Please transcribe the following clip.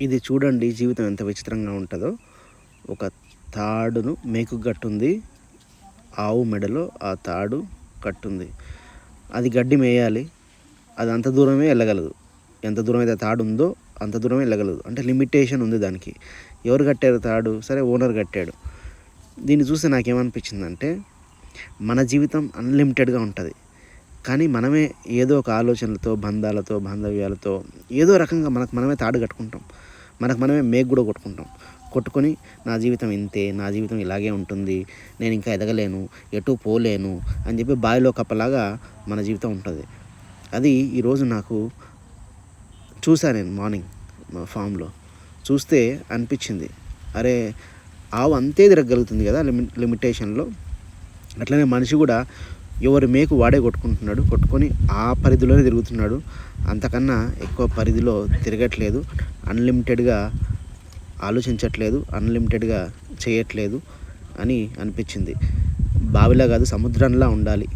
ఇది చూడండి జీవితం ఎంత విచిత్రంగా ఉంటుందో. ఒక తాడును మేకు కట్టుంది. ఆవు మెడలో ఆ తాడు కట్టుంది. అది గడ్డి మేయాలి. అది అంత దూరమే వెళ్ళగలదు. ఎంత దూరం అయితే తాడు ఉందో అంత దూరమే వెళ్ళగలదు. అంటే లిమిటేషన్ ఉంది దానికి. ఎవరు కట్టారు తాడు? సరే ఓనర్ కట్టాడు. దీన్ని చూస్తే నాకేమనిపించిందంటే మన జీవితం అన్లిమిటెడ్గా ఉంటుంది. కానీ మనమే ఏదో ఒక ఆలోచనలతో బంధాలతో బాంధవ్యాలతో ఏదో రకంగా మనకు మనమే తాడు కట్టుకుంటాం. మనకు మనమే మేక్ కూడా కొట్టుకుంటాం. కొట్టుకొని నా జీవితం ఇంతే నా జీవితం ఇలాగే ఉంటుంది నేను ఇంకా ఎదగలేను ఎటు పోలేను అని చెప్పి బావిలో కప్పలాగా మన జీవితం ఉంటుంది. అది ఈరోజు నాకు చూశాను నేను మార్నింగ్ మా ఫామ్లో. చూస్తే అనిపించింది. అరే ఆవు అంతే తిరగలుగుతుంది కదా లిమి లిమిటేషన్లో. అట్లనే మనిషి కూడా ఎవరి మేకు వాడే కొట్టుకుంటున్నాడు కొట్టుకొని ఆ పరిధిలోనే తిరుగుతున్నాడు. అంతకన్నా ఎక్కువ పరిధిలో తిరగట్లేదు అన్లిమిటెడ్గా ఆలోచించట్లేదు అన్లిమిటెడ్గా చేయట్లేదు అని అనిపించింది. బావిలా కాదు సముద్రంలా ఉండాలి.